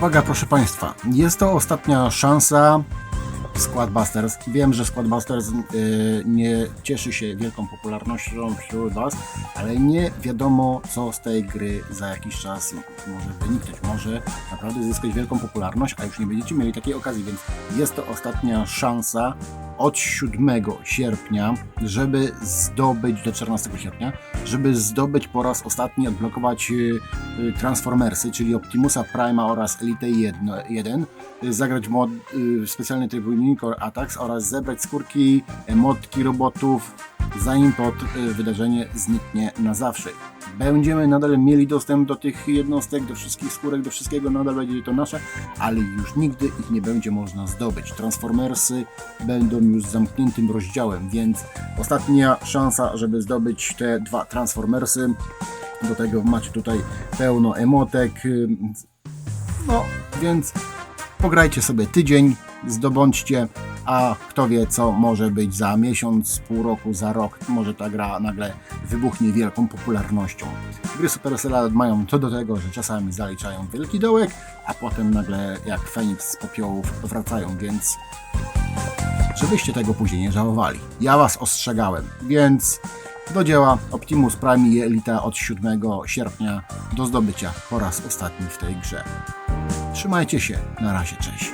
Uwaga, proszę Państwa, jest to ostatnia szansa Squadbusters. Wiem, że Squadbusters y, nie cieszy się wielką popularnością wśród Was, ale nie wiadomo, co z tej gry za jakiś czas może wyniknąć. Może naprawdę zyskać wielką popularność, a już nie będziecie mieli takiej okazji, więc jest to ostatnia szansa od 7 sierpnia, żeby zdobyć do 14 sierpnia, żeby zdobyć po raz ostatni, odblokować y, y, Transformersy, czyli Optimusa Prima oraz Elite 1, 1 y, zagrać mod, specjalny tryb Unicorn Attacks oraz zebrać skórki, emotki robotów, zanim to y, wydarzenie zniknie na zawsze. Będziemy nadal mieli dostęp do tych jednostek, do wszystkich skórek, do wszystkiego, nadal będzie to nasze, ale już nigdy ich nie będzie można zdobyć. Transformersy będą już zamkniętym rozdziałem, więc ostatnia szansa, żeby zdobyć te dwa Transformersy. Do tego macie tutaj pełno emotek. y, No, więc pograjcie sobie tydzień, zdobądźcie, a kto wie, co może być za miesiąc, pół roku, za rok. Może ta gra nagle wybuchnie wielką popularnością. Gry Supercella mają to do tego, że czasami zaliczają wielki dołek, a potem nagle jak Feniks z popiołów wracają, więc żebyście tego później nie żałowali. Ja Was ostrzegałem, więc do dzieła Optimus Prime i Elita od 7 sierpnia do zdobycia po raz ostatni w tej grze. Trzymajcie się, na razie, cześć.